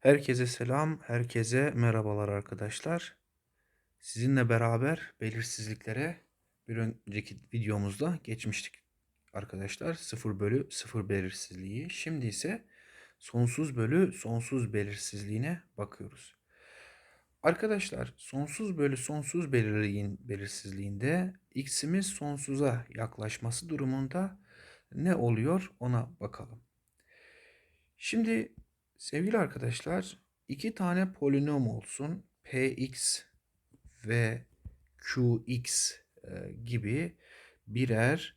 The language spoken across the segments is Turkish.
Herkese selam, herkese merhabalar arkadaşlar. Sizinle beraber belirsizliklere bir önceki videomuzda geçmiştik arkadaşlar. 0 bölü 0 belirsizliği. Şimdi ise sonsuz bölü sonsuz belirsizliğine bakıyoruz. Arkadaşlar sonsuz bölü sonsuz belirliğin belirsizliğinde x'imiz sonsuza yaklaşması durumunda ne oluyor ona bakalım. Şimdi sevgili arkadaşlar iki tane polinom olsun. Px ve Qx e, gibi birer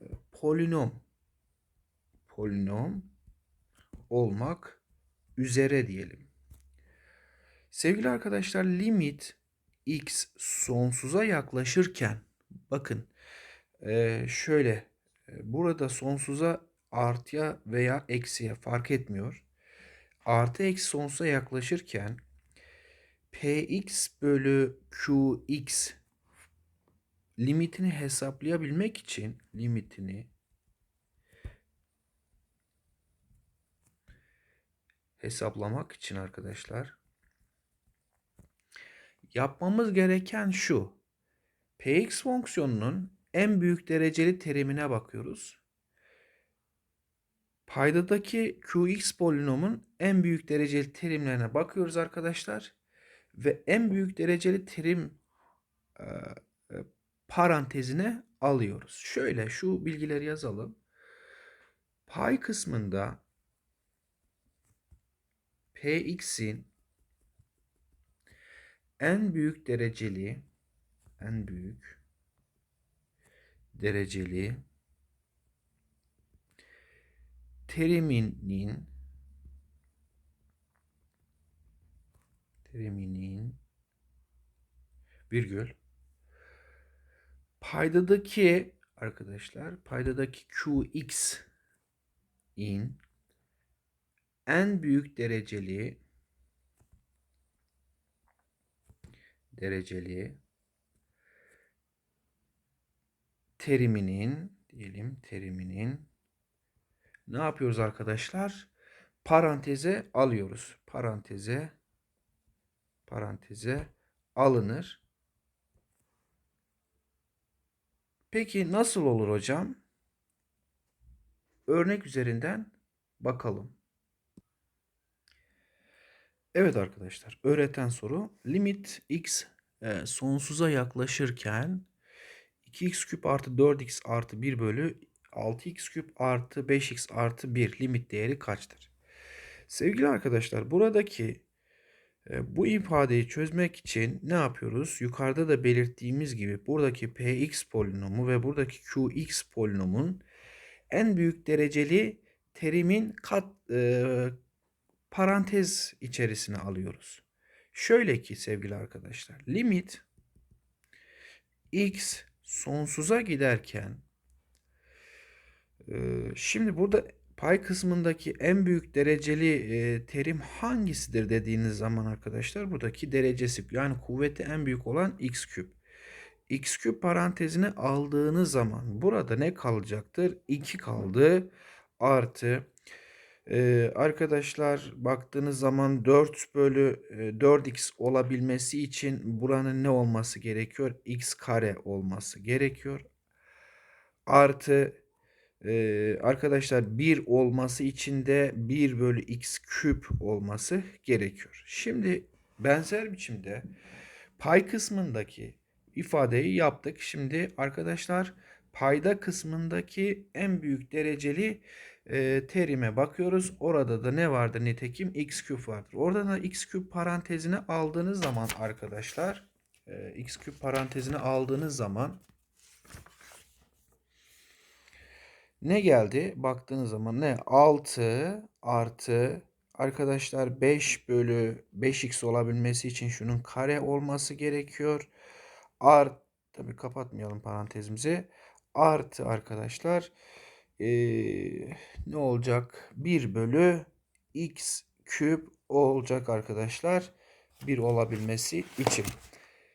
e, polinom polinom olmak üzere diyelim. Sevgili arkadaşlar limit x sonsuza yaklaşırken bakın e, şöyle burada sonsuza artıya veya eksiye fark etmiyor. Artı eksi sonsuza yaklaşırken px bölü qx limitini hesaplayabilmek için limitini hesaplamak için arkadaşlar yapmamız gereken şu. px fonksiyonunun en büyük dereceli terimine bakıyoruz. Paydadaki qx polinomun en büyük dereceli terimlerine bakıyoruz arkadaşlar. Ve en büyük dereceli terim e, parantezine alıyoruz. Şöyle şu bilgileri yazalım. Pay kısmında px'in en büyük dereceli en büyük dereceli teriminin teriminin virgül. Paydadaki arkadaşlar paydadaki qx in en büyük dereceli dereceli teriminin diyelim teriminin ne yapıyoruz arkadaşlar? Paranteze alıyoruz. Paranteze paranteze alınır. Peki nasıl olur hocam? Örnek üzerinden bakalım. Evet arkadaşlar, öğreten soru. Limit x e, sonsuza yaklaşırken 2x küp artı 4x artı 1 bölü 6x küp artı 5x artı 1 limit değeri kaçtır? Sevgili arkadaşlar buradaki e, bu ifadeyi çözmek için ne yapıyoruz? Yukarıda da belirttiğimiz gibi buradaki px polinomu ve buradaki qx polinomun en büyük dereceli terimin kat e, parantez içerisine alıyoruz. Şöyle ki sevgili arkadaşlar limit x sonsuza giderken Şimdi burada pay kısmındaki en büyük dereceli terim hangisidir dediğiniz zaman arkadaşlar buradaki derecesi yani kuvveti en büyük olan x küp. x küp parantezine aldığınız zaman burada ne kalacaktır? 2 kaldı artı arkadaşlar baktığınız zaman 4 bölü 4x olabilmesi için buranın ne olması gerekiyor? x kare olması gerekiyor. Artı ee, arkadaşlar 1 olması için de 1 bölü x küp olması gerekiyor. Şimdi benzer biçimde pay kısmındaki ifadeyi yaptık. Şimdi arkadaşlar payda kısmındaki en büyük dereceli e, terime bakıyoruz. Orada da ne vardır nitekim x küp vardır. Orada da x küp parantezine aldığınız zaman arkadaşlar e, x küp parantezine aldığınız zaman Ne geldi? Baktığınız zaman ne? 6 artı arkadaşlar 5 bölü 5x olabilmesi için şunun kare olması gerekiyor. Art tabi kapatmayalım parantezimizi. Artı arkadaşlar ee, ne olacak? 1 bölü x küp olacak arkadaşlar. 1 olabilmesi için.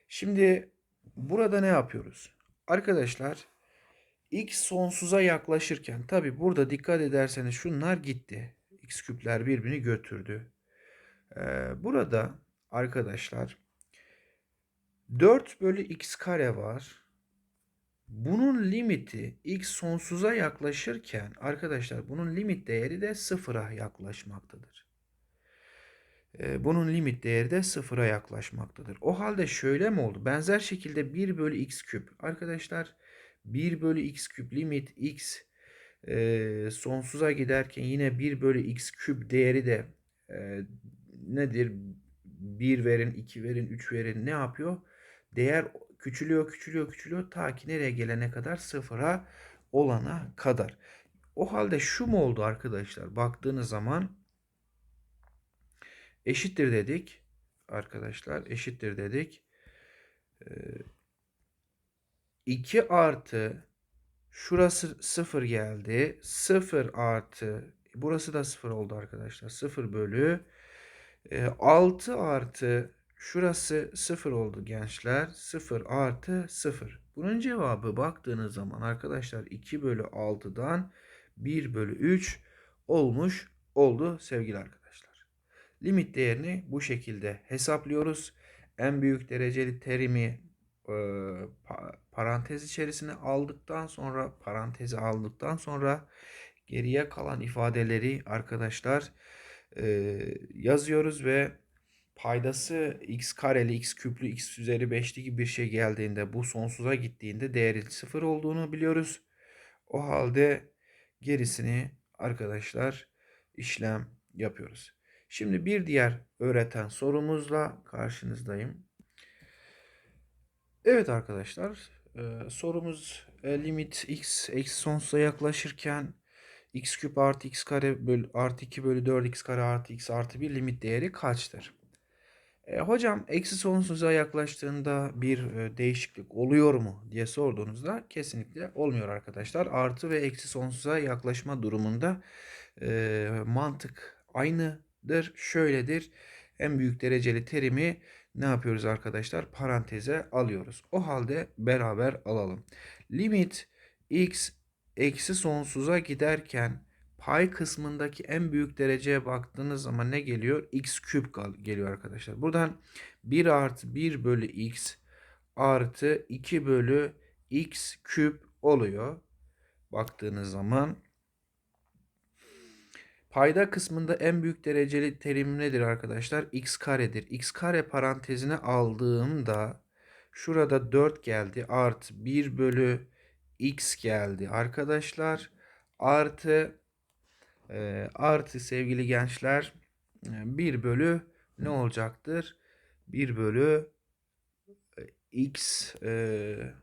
Şimdi burada ne yapıyoruz? Arkadaşlar x sonsuza yaklaşırken tabi burada dikkat ederseniz şunlar gitti. x küpler birbirini götürdü. Ee, burada arkadaşlar 4 bölü x kare var. Bunun limiti x sonsuza yaklaşırken arkadaşlar bunun limit değeri de sıfıra yaklaşmaktadır. Ee, bunun limit değeri de sıfıra yaklaşmaktadır. O halde şöyle mi oldu? Benzer şekilde 1 bölü x küp. Arkadaşlar 1 bölü x küp limit x e, sonsuza giderken yine 1 bölü x küp değeri de e, nedir? 1 verin, 2 verin, 3 verin ne yapıyor? Değer küçülüyor, küçülüyor, küçülüyor ta ki nereye gelene kadar sıfıra olana kadar. O halde şu mu oldu arkadaşlar? Baktığınız zaman eşittir dedik. Arkadaşlar eşittir dedik. Ee, 2 artı şurası 0 geldi. 0 artı burası da 0 oldu arkadaşlar. 0 bölü e, 6 artı şurası 0 oldu gençler. 0 artı 0. Bunun cevabı baktığınız zaman arkadaşlar 2 bölü 6'dan 1 bölü 3 olmuş oldu sevgili arkadaşlar. Limit değerini bu şekilde hesaplıyoruz. En büyük dereceli terimi e, parantez içerisine aldıktan sonra parantezi aldıktan sonra geriye kalan ifadeleri arkadaşlar e, yazıyoruz ve paydası x kareli, x küplü, x üzeri 5'li gibi bir şey geldiğinde bu sonsuza gittiğinde değeri sıfır olduğunu biliyoruz. O halde gerisini arkadaşlar işlem yapıyoruz. Şimdi bir diğer öğreten sorumuzla karşınızdayım. Evet arkadaşlar e, sorumuz e, limit x eksi sonsuza yaklaşırken x küp artı x kare bölü, artı 2 bölü 4 x kare artı x artı 1 limit değeri kaçtır? E, hocam eksi sonsuza yaklaştığında bir e, değişiklik oluyor mu diye sorduğunuzda kesinlikle olmuyor arkadaşlar. Artı ve eksi sonsuza yaklaşma durumunda e, mantık aynıdır. Şöyledir. En büyük dereceli terimi ne yapıyoruz arkadaşlar? Paranteze alıyoruz. O halde beraber alalım. Limit x eksi sonsuza giderken pay kısmındaki en büyük dereceye baktığınız zaman ne geliyor? x küp geliyor arkadaşlar. Buradan 1 artı 1 bölü x artı 2 bölü x küp oluyor. Baktığınız zaman Payda kısmında en büyük dereceli terim nedir arkadaşlar? x karedir. x kare parantezine aldığımda şurada 4 geldi. Artı 1 bölü x geldi arkadaşlar. Artı e, artı sevgili gençler 1 e, bölü ne olacaktır? 1 bölü e, x e,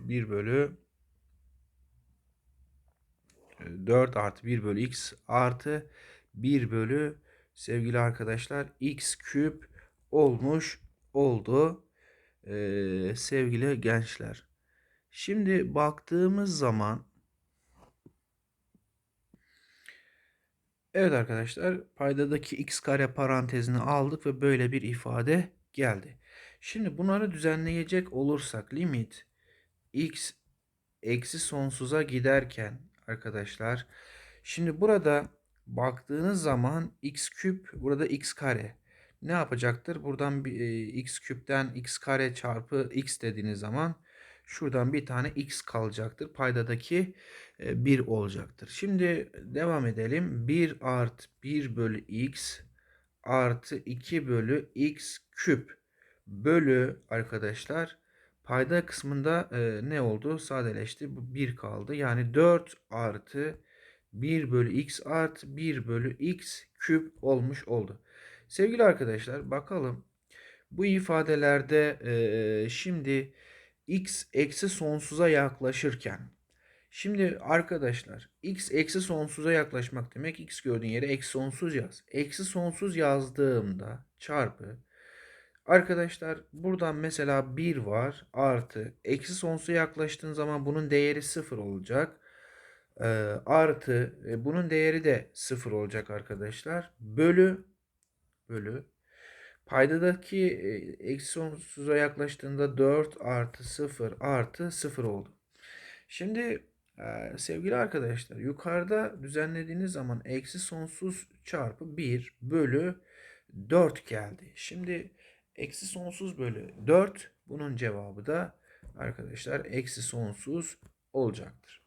1 bölü 4 artı 1 bölü x artı 1 bölü sevgili arkadaşlar x küp olmuş oldu ee, sevgili gençler. Şimdi baktığımız zaman Evet arkadaşlar paydadaki x kare parantezini aldık ve böyle bir ifade geldi. Şimdi bunları düzenleyecek olursak limit x eksi sonsuza giderken arkadaşlar. Şimdi burada baktığınız zaman x küp burada x kare. Ne yapacaktır? Buradan bir, e, x küpten x kare çarpı x dediğiniz zaman şuradan bir tane x kalacaktır. Paydadaki e, 1 olacaktır. Şimdi devam edelim. 1 artı 1 bölü x artı 2 bölü x küp bölü arkadaşlar Payda kısmında e, ne oldu? Sadeleşti. Bu 1 kaldı. Yani 4 artı 1 bölü x artı 1 bölü x küp olmuş oldu. Sevgili arkadaşlar bakalım. Bu ifadelerde e, şimdi x eksi sonsuza yaklaşırken Şimdi arkadaşlar x eksi sonsuza yaklaşmak demek x gördüğün yere eksi sonsuz yaz. Eksi sonsuz yazdığımda çarpı Arkadaşlar buradan mesela 1 var artı eksi sonsuza yaklaştığın zaman bunun değeri 0 olacak. Ee, artı e, bunun değeri de 0 olacak arkadaşlar. Bölü bölü paydadaki e, eksi sonsuza yaklaştığında 4 artı 0 artı 0 oldu. Şimdi Ee, sevgili arkadaşlar yukarıda düzenlediğiniz zaman eksi sonsuz çarpı 1 bölü 4 geldi. Şimdi eksi sonsuz bölü 4 bunun cevabı da arkadaşlar eksi sonsuz olacaktır.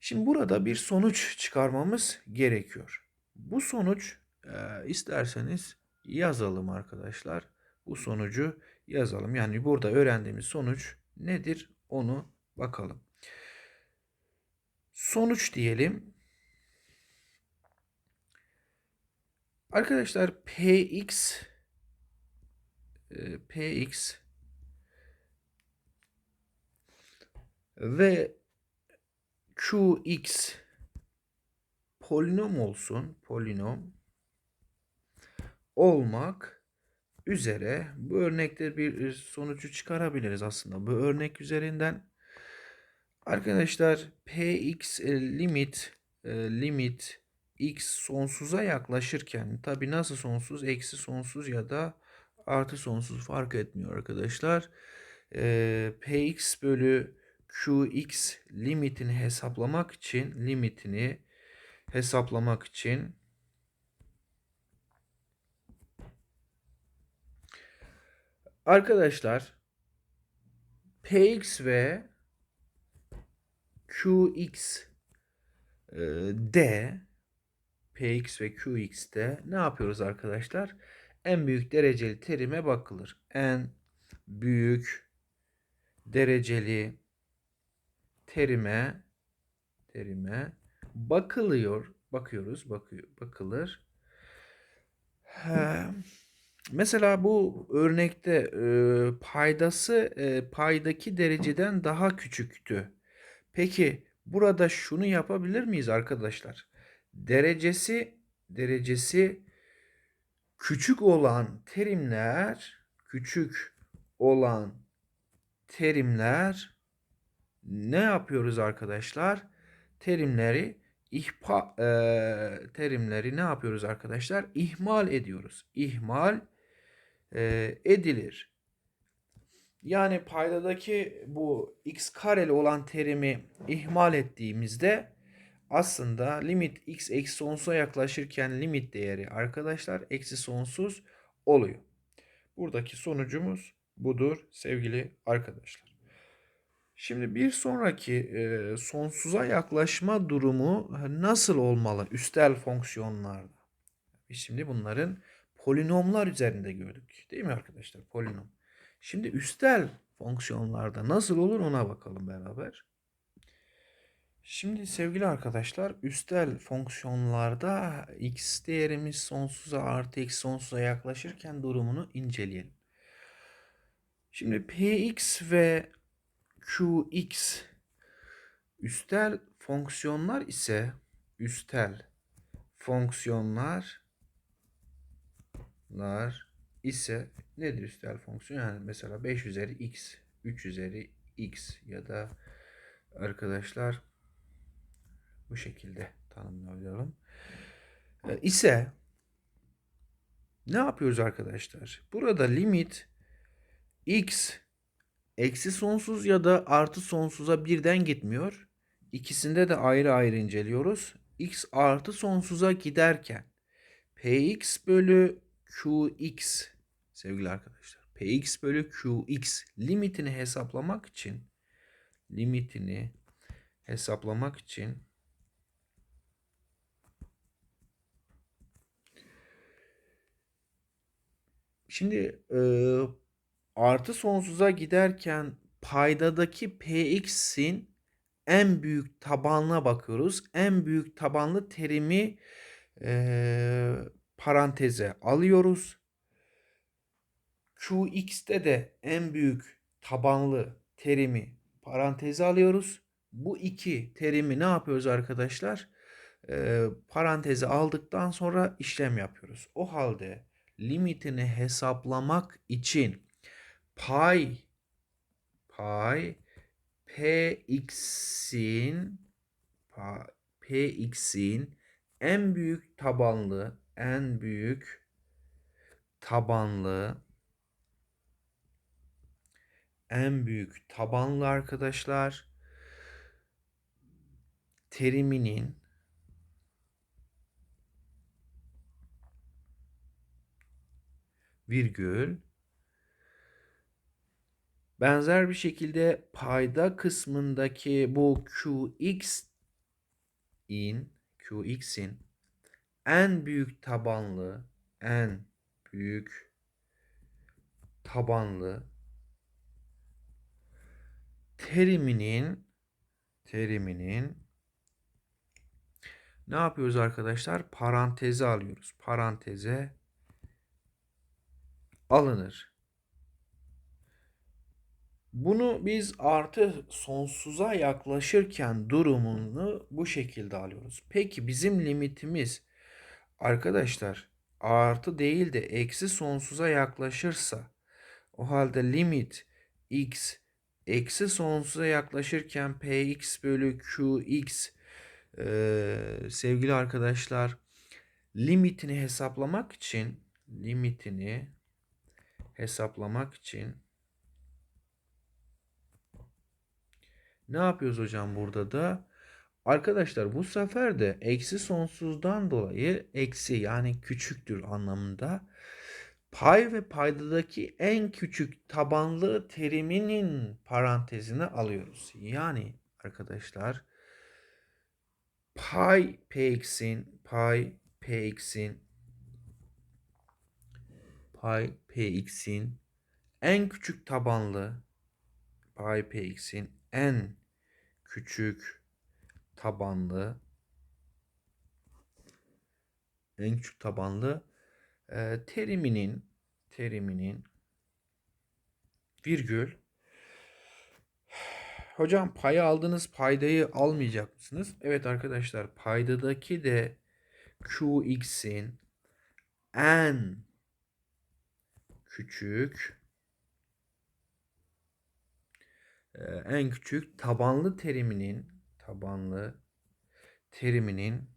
Şimdi burada bir sonuç çıkarmamız gerekiyor. Bu sonuç e, isterseniz yazalım arkadaşlar. Bu sonucu yazalım. Yani burada öğrendiğimiz sonuç nedir onu bakalım. Sonuç diyelim. Arkadaşlar px e, px ve qx polinom olsun. Polinom olmak üzere bu örnekte bir sonucu çıkarabiliriz aslında. Bu örnek üzerinden arkadaşlar px limit e, limit x sonsuza yaklaşırken tabi nasıl sonsuz eksi sonsuz ya da artı sonsuz fark etmiyor arkadaşlar. E, px bölü qx limitini hesaplamak için limitini hesaplamak için arkadaşlar px ve qx e, d px ve qx'te ne yapıyoruz arkadaşlar? En büyük dereceli terime bakılır. En büyük dereceli terime terime bakılıyor. Bakıyoruz, bakıyor, bakılır. He, mesela bu örnekte e, paydası e, paydaki dereceden daha küçüktü. Peki burada şunu yapabilir miyiz arkadaşlar? Derecesi derecesi küçük olan terimler küçük olan terimler ne yapıyoruz arkadaşlar? Terimleri ihpa e, terimleri ne yapıyoruz arkadaşlar? İhmal ediyoruz. İhmal e, edilir. Yani paydadaki bu x kareli olan terimi ihmal ettiğimizde aslında limit x eksi sonsuza yaklaşırken limit değeri arkadaşlar eksi sonsuz oluyor. Buradaki sonucumuz budur sevgili arkadaşlar. Şimdi bir sonraki e, sonsuza yaklaşma durumu nasıl olmalı üstel fonksiyonlarda? Biz şimdi bunların polinomlar üzerinde gördük. Değil mi arkadaşlar? Polinom. Şimdi üstel fonksiyonlarda nasıl olur ona bakalım beraber. Şimdi sevgili arkadaşlar üstel fonksiyonlarda x değerimiz sonsuza artı x sonsuza yaklaşırken durumunu inceleyelim. Şimdi px ve qx üstel fonksiyonlar ise üstel fonksiyonlar ise nedir üstel fonksiyon? Yani mesela 5 üzeri x, 3 üzeri x ya da arkadaşlar bu şekilde tanımlayalım. E, ise ne yapıyoruz arkadaşlar? Burada limit x eksi sonsuz ya da artı sonsuza birden gitmiyor. İkisinde de ayrı ayrı inceliyoruz. x artı sonsuza giderken px bölü qx sevgili arkadaşlar px bölü qx limitini hesaplamak için limitini hesaplamak için Şimdi e, artı sonsuza giderken paydadaki px'in en büyük tabanına bakıyoruz. En büyük tabanlı terimi e, paranteze alıyoruz. Qx'te de en büyük tabanlı terimi paranteze alıyoruz. Bu iki terimi ne yapıyoruz arkadaşlar? E, paranteze aldıktan sonra işlem yapıyoruz. O halde limitini hesaplamak için pay pay px'in px'in en büyük tabanlı en büyük tabanlı en büyük tabanlı arkadaşlar teriminin virgül benzer bir şekilde payda kısmındaki bu qx in qx'in en büyük tabanlı en büyük tabanlı teriminin teriminin ne yapıyoruz arkadaşlar? Paranteze alıyoruz. Paranteze alınır. Bunu biz artı sonsuza yaklaşırken durumunu bu şekilde alıyoruz. Peki bizim limitimiz arkadaşlar artı değil de eksi sonsuza yaklaşırsa o halde limit x eksi sonsuza yaklaşırken px bölü qx ee, sevgili arkadaşlar limitini hesaplamak için limitini hesaplamak için ne yapıyoruz hocam burada da? Arkadaşlar bu sefer de eksi sonsuzdan dolayı eksi yani küçüktür anlamında pay ve paydadaki en küçük tabanlı teriminin parantezine alıyoruz. Yani arkadaşlar pay px'in pay px'in pay px'in en küçük tabanlı pay px'in en küçük tabanlı en küçük tabanlı e, teriminin teriminin virgül Hocam payı aldınız paydayı almayacak mısınız? Evet arkadaşlar paydadaki de qx'in en küçük e, en küçük tabanlı teriminin tabanlı teriminin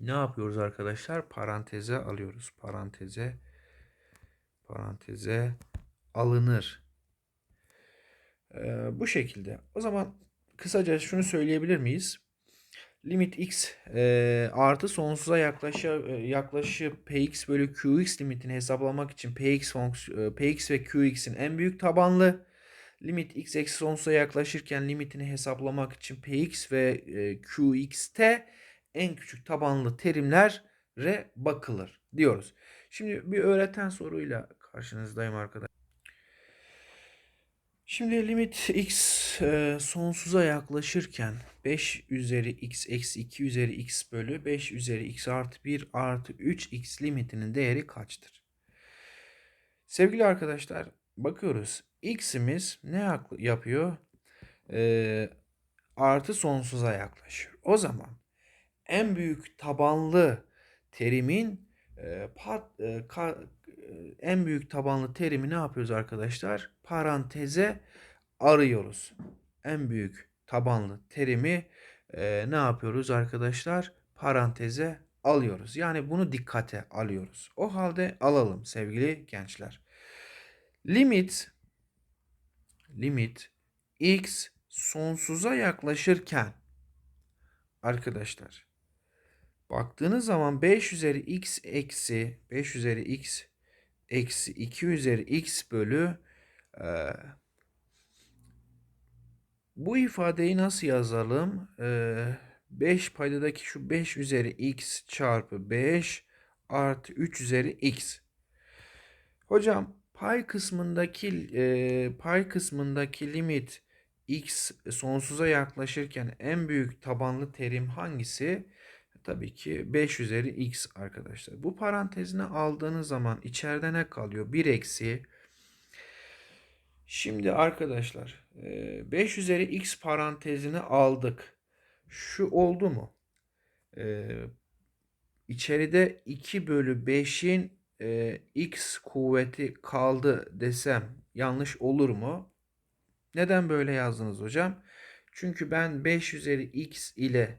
ne yapıyoruz arkadaşlar? Paranteze alıyoruz. Paranteze paranteze alınır. Ee, bu şekilde. O zaman kısaca şunu söyleyebilir miyiz? Limit x e, artı sonsuza yaklaşa, yaklaşıp px bölü qx limitini hesaplamak için px, fonksiyon, px ve qx'in en büyük tabanlı limit x eksi sonsuza yaklaşırken limitini hesaplamak için px ve e, qx'te en küçük tabanlı terimlere bakılır diyoruz. Şimdi bir öğreten soruyla karşınızdayım arkadaşlar. Şimdi limit x e, sonsuza yaklaşırken 5 üzeri x eksi 2 üzeri x bölü 5 üzeri x artı 1 artı 3x limitinin değeri kaçtır? Sevgili arkadaşlar bakıyoruz. x'imiz ne yapıyor? E, artı sonsuza yaklaşıyor. O zaman en büyük tabanlı terimin e, pat, e, ka, en büyük tabanlı terimi ne yapıyoruz arkadaşlar? Paranteze arıyoruz. En büyük tabanlı terimi e, ne yapıyoruz arkadaşlar? Paranteze alıyoruz. Yani bunu dikkate alıyoruz. O halde alalım sevgili gençler. Limit limit x sonsuza yaklaşırken arkadaşlar baktığınız zaman 5 üzeri x eksi 5 üzeri x eksi 2 üzeri x bölü bu ifadeyi nasıl yazalım? E, 5 paydadaki şu 5 üzeri x çarpı 5 artı 3 üzeri x. Hocam pay kısmındaki e, pay kısmındaki limit x sonsuza yaklaşırken en büyük tabanlı terim hangisi? Tabii ki 5 üzeri x arkadaşlar. Bu parantezine aldığınız zaman içeride ne kalıyor? 1 eksi. Şimdi arkadaşlar 5 üzeri x parantezini aldık. Şu oldu mu? İçeride 2 bölü 5'in x kuvveti kaldı desem yanlış olur mu? Neden böyle yazdınız hocam? Çünkü ben 5 üzeri x ile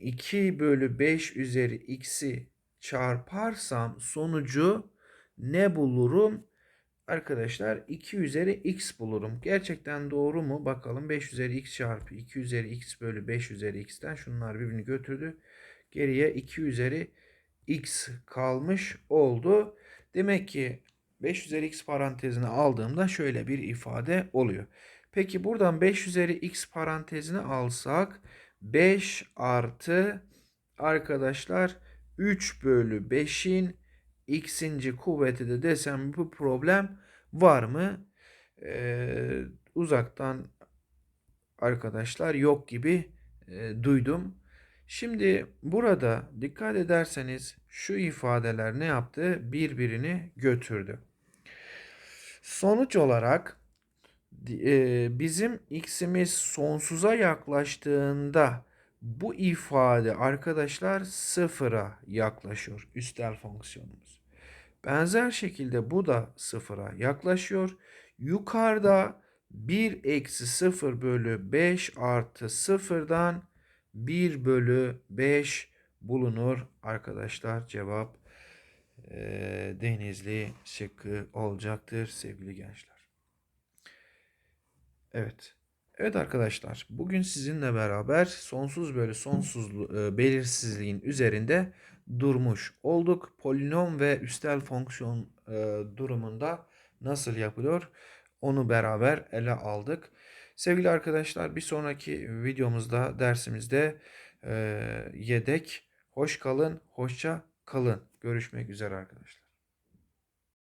2 bölü 5 üzeri x'i çarparsam sonucu ne bulurum? Arkadaşlar 2 üzeri x bulurum. Gerçekten doğru mu? Bakalım 5 üzeri x çarpı 2 üzeri x bölü 5 üzeri x'ten şunlar birbirini götürdü. Geriye 2 üzeri x kalmış oldu. Demek ki 5 üzeri x parantezini aldığımda şöyle bir ifade oluyor. Peki buradan 5 üzeri x parantezini alsak 5 artı arkadaşlar 3 bölü 5'in x'inci kuvveti de desem bu problem var mı? Ee, uzaktan arkadaşlar yok gibi e, duydum. Şimdi burada dikkat ederseniz şu ifadeler ne yaptı? Birbirini götürdü. Sonuç olarak e, bizim x'imiz sonsuza yaklaştığında bu ifade arkadaşlar sıfıra yaklaşıyor üstel fonksiyonumuz. Benzer şekilde bu da sıfıra yaklaşıyor. Yukarıda 1 eksi 0 bölü 5 artı sıfırdan 1 bölü 5 bulunur arkadaşlar. Cevap e, Denizli şıkkı olacaktır sevgili gençler. Evet. Evet arkadaşlar, bugün sizinle beraber sonsuz bölü sonsuz e, belirsizliğin üzerinde durmuş olduk. Polinom ve üstel fonksiyon e, durumunda nasıl yapılıyor onu beraber ele aldık. Sevgili arkadaşlar, bir sonraki videomuzda, dersimizde e, yedek. Hoş kalın, hoşça kalın. Görüşmek üzere arkadaşlar.